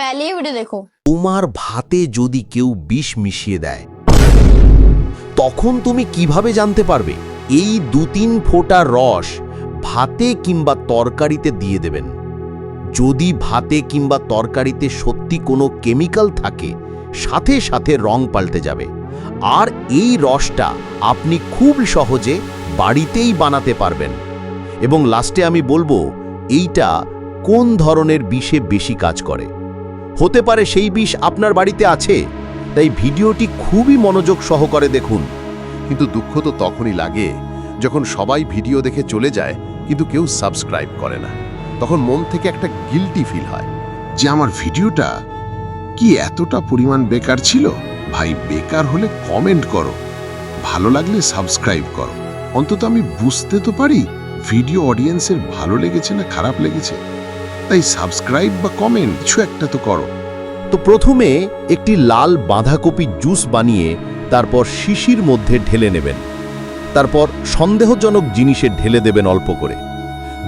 पहले ही वीडियो देखो তোমার ভাতে যদি কেউ বিষ মিশিয়ে দেয় তখন তুমি কিভাবে জানতে পারবে এই দু তিন ফোঁটা রস ভাতে কিংবা তরকারিতে দিয়ে দেবেন যদি ভাতে কিংবা তরকারিতে সত্যি কোনো কেমিক্যাল থাকে সাথে সাথে রং পাল্টে যাবে আর এই রসটা আপনি খুব সহজে বাড়িতেই বানাতে পারবেন এবং লাস্টে আমি বলবো এইটা কোন ধরনের বিষে বেশি কাজ করে হতে পারে সেই বিষ আপনার বাড়িতে আছে। তাই ভিডিওটি খুবই মনোযোগ সহকারে দেখুন। কিন্তু দুঃখ তো তখনই লাগে, যখন সবাই ভিডিও দেখে চলে যায়, কিন্তু কেউ সাবস্ক্রাইব করে না। তখন মন থেকে একটা গিলটি ফিল হয় যে আমার ভিডিওটা কি এতটা পরিমাণ বেকার ছিল? ভাই, বেকার হলে কমেন্ট করো। ভালো লাগলে সাবস্ক্রাইব করো। অন্তত আমি বুঝতে তো পারি ভিডিও অডিয়েন্সের ভালো লেগেছে না খারাপ লেগেছে। তাই সাবস্ক্রাইব বা কমেন্ট কিছু একটা তো করো। তো প্রথমে একটি লাল বাঁধাকপি জুস বানিয়ে তারপর শিশির মধ্যে ঢেলে নেবেন। তারপর সন্দেহজনক জিনিসে ঢেলে দেবেন অল্প করে।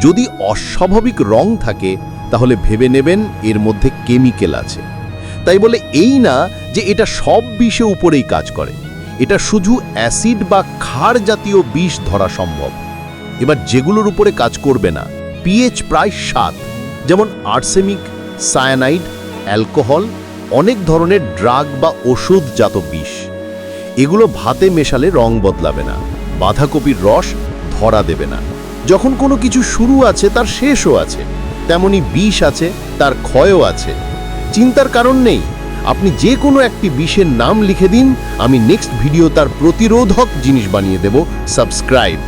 যদি অস্বাভাবিক রং থাকে, তাহলে ভেবে নেবেন এর মধ্যে কেমিক্যাল আছে। তাই বলে এই না যে এটা সব বিষে উপরেই কাজ করে। এটা শুধু অ্যাসিড বা ক্ষার জাতীয় বিষ ধরা সম্ভব। এবার যেগুলোর উপরে কাজ করবে না, পিএইচ প্রায় সাত। যেমন আর্সেমিক সায়ানাইড, অ্যালকোহল, অনেক ধরনের ড্রাগ বা ওষুধজাত বিষ। এগুলো ভাতে মেশালে রং বদলাবে না, বাঁধাকপির রস ধরা দেবে না। যখন কোনো কিছু শুরু আছে, তার শেষও আছে, তেমনি বিষ আছে, তার ক্ষয়ও আছে। চিন্তার কারণ নেই। আপনি যে কোনো একটি বিষের নাম লিখে দিন, আমি নেক্সট ভিডিও তার প্রতিরোধক জিনিস বানিয়ে দেব। সাবস্ক্রাইব।